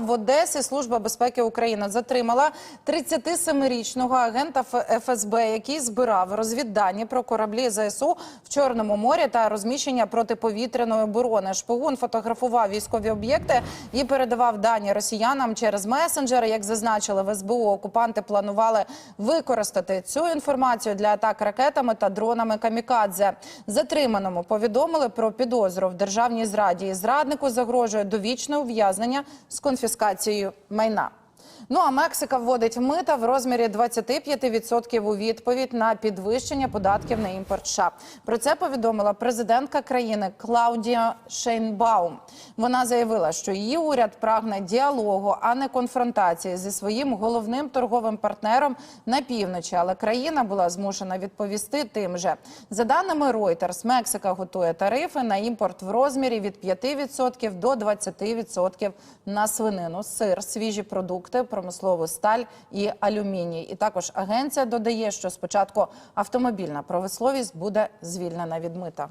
В Одесі Служба безпеки України затримала 37-річного агента ФСБ, який збирав розвіддані про кораблі ЗСУ в Чорному морі та розміщення протиповітряної оборони. Шпигун фотографував військові об'єкти і передавав дані росіянам через месенджери. Як зазначили в СБУ, окупанти планували використати цю інформацію для атак ракетами та дронами камікадзе. Затриманому повідомили про підозру в державній зраді. Зраднику загрожує довічне ув'язнення з конфіскацією майна. Ну а Мексика вводить мита в розмірі 25% у відповідь на підвищення податків на імпорт США. Про це повідомила президентка країни Клаудія Шейнбаум. Вона заявила, що її уряд прагне діалогу, а не конфронтації зі своїм головним торговим партнером на півночі. Але країна була змушена відповісти тим же. За даними Reuters, Мексика готує тарифи на імпорт в розмірі від 5% до 20% на свинину, сир, свіжі продукти, промислову сталь і алюміній. І також агенція додає, що спочатку автомобільна промисловість буде звільнена від мита.